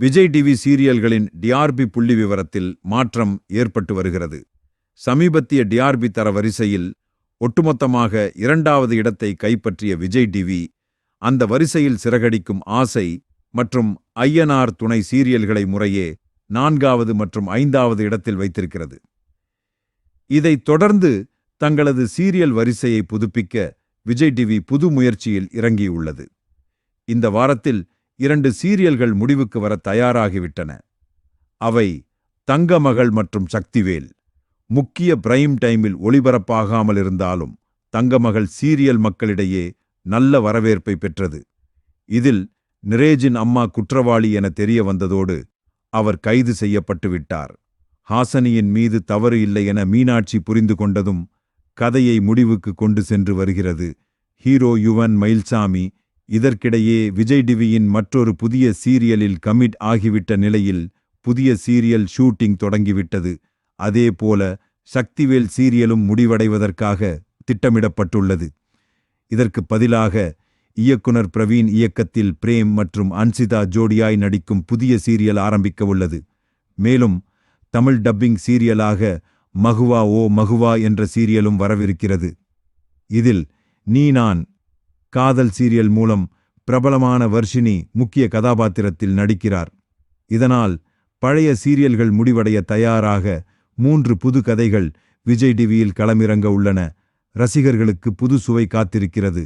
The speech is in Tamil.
விஜய் டிவி சீரியல்களின் டிஆர்பி புள்ளி விவரத்தில் மாற்றம் ஏற்பட்டு வருகிறது. சமீபத்திய டிஆர்பி தர வரிசையில் ஒட்டுமொத்தமாக இரண்டாவது இடத்தை கைப்பற்றிய விஜய் டிவி அந்த வரிசையில் சிறகடிக்கும் ஆசை மற்றும் ஐயனார் துணை சீரியல்களை முறையே நான்காவது மற்றும் ஐந்தாவது இடத்தில் வைத்திருக்கிறது. இதைத் தொடர்ந்து தங்களது சீரியல் வரிசையை புதுப்பிக்க விஜய் டிவி புது முயற்சியில் இறங்கியுள்ளது. இந்த வாரத்தில் இரண்டு சீரியல்கள் முடிவுக்கு வர தயாராகிவிட்டன. அவை தங்கமகள் மற்றும் சக்திவேல். முக்கிய பிரைம் டைமில் ஒளிபரப்பாகாமல் இருந்தாலும் தங்கமகள் சீரியல் மக்களிடையே நல்ல வரவேற்பை பெற்றது. இதில் நிரேஜின் அம்மா குற்றவாளி என தெரிய வந்ததோடு அவர் கைது செய்யப்பட்டு விட்டார். ஹாசனியின் மீது தவறு இல்லை என மீனாட்சி புரிந்து கொண்டதும் கதையை முடிவுக்கு கொண்டு சென்று வருகிறது. ஹீரோ யுவன் மயில்சாமி இதற்கிடையே விஜய் டிவியின் மற்றொரு புதிய சீரியலில் கமிட் ஆகிவிட்ட நிலையில் புதிய சீரியல் ஷூட்டிங் தொடங்கிவிட்டது. அதேபோல சக்திவேல் சீரியலும் முடிவடைவதற்காக திட்டமிடப்பட்டுள்ளது. இதற்கு பதிலாக இயக்குனர் பிரவீன் இயக்கத்தில் பிரேம் மற்றும் அன்சிதா ஜோடியாய் நடிக்கும் புதிய சீரியல் ஆரம்பிக்க உள்ளது மேலும் தமிழ் டப்பிங் சீரியலாக மகுவா ஓ மகுவா என்ற சீரியலும் வரவிருக்கிறது. இதில் நீ நான் காதல் சீரியல் மூலம் பிரபலமான வர்ஷினி முக்கிய கதாபாத்திரத்தில் நடிக்கிறார். இதனால் பழைய சீரியல்கள் முடிவடைய தயாராக மூன்று புது கதைகள் விஜய் டிவியில் களமிறங்க உள்ளன. ரசிகர்களுக்கு புது சுவை காத்திருக்கிறது.